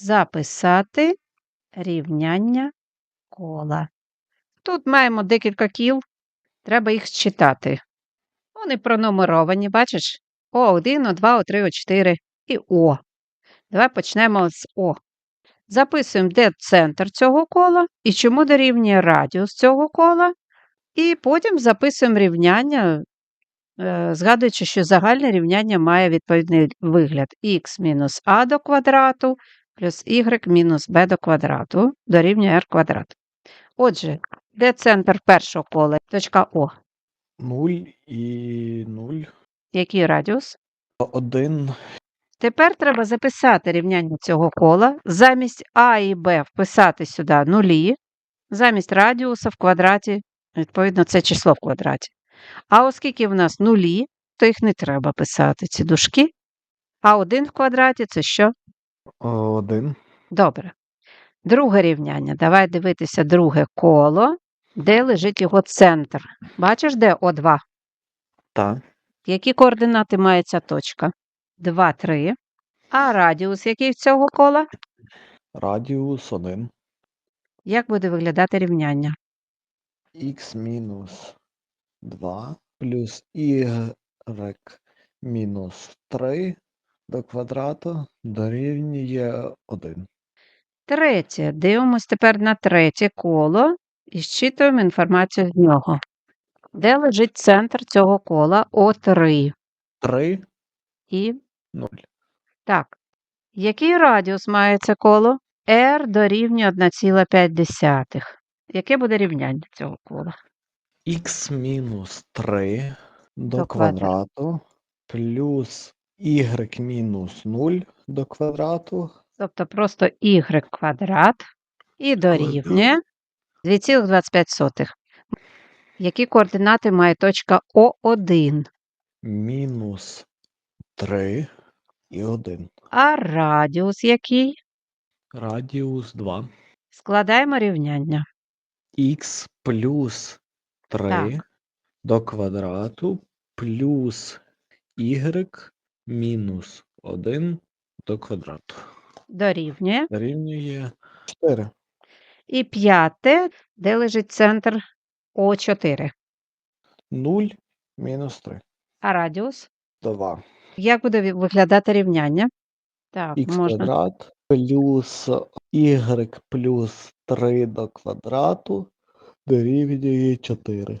записати рівняння кола. Тут маємо декілька кіл, треба їх читати. Вони пронумеровані, бачиш? О1, О2, О3, О4 і О. Давай почнемо з О. Записуємо, де центр цього кола і чому дорівнює радіус цього кола. І потім записуємо рівняння, е, згадуючи, що загальне рівняння має відповідний вигляд х мінус а до квадрату плюс y мінус b до квадрату дорівнює r квадрат. Отже, де центр першого кола? Точка О. 0 і 0. Який радіус? 1. Тепер треба записати рівняння цього кола. Замість А і Б вписати сюди нулі, замість радіуса в квадраті, відповідно, це число в квадраті. А оскільки в нас нулі, то їх не треба писати, ці дужки. А 1 в квадраті це що? 1. Добре. Друге рівняння. Давай дивитися друге коло, де лежить його центр. Бачиш, де О2? Так. Які координати має ця точка? 2, 3. А радіус який в цього кола? Радіус 1. Як буде виглядати рівняння? Х мінус 2 плюс y мінус 3 до квадрату дорівнює 1. Третє. Дивимось тепер на третє коло і зчитуємо інформацію з нього. Де лежить центр цього кола О3? 3, І 0. так. Який радіус має це коло? R дорівнює 1,5. Яке буде рівняння цього кола? Х мінус 3 до, До квадра- квадрату плюс y мінус 0 до квадрату Тобто просто y квадрат і дорівнює 2,25. Які координати має точка О1? мінус 3 і 1. А радіус який? Радіус 2. Складаємо рівняння. х плюс 3 Так. до квадрату плюс y мінус 1 до квадрату. Дорівнює. Дорівнює 4. І п'яте, де лежить центр О4. 0 мінус 3. А радіус? 2. Як буде виглядати рівняння? Так, х можна. квадрат плюс y плюс 3 до квадрату дорівнює 4.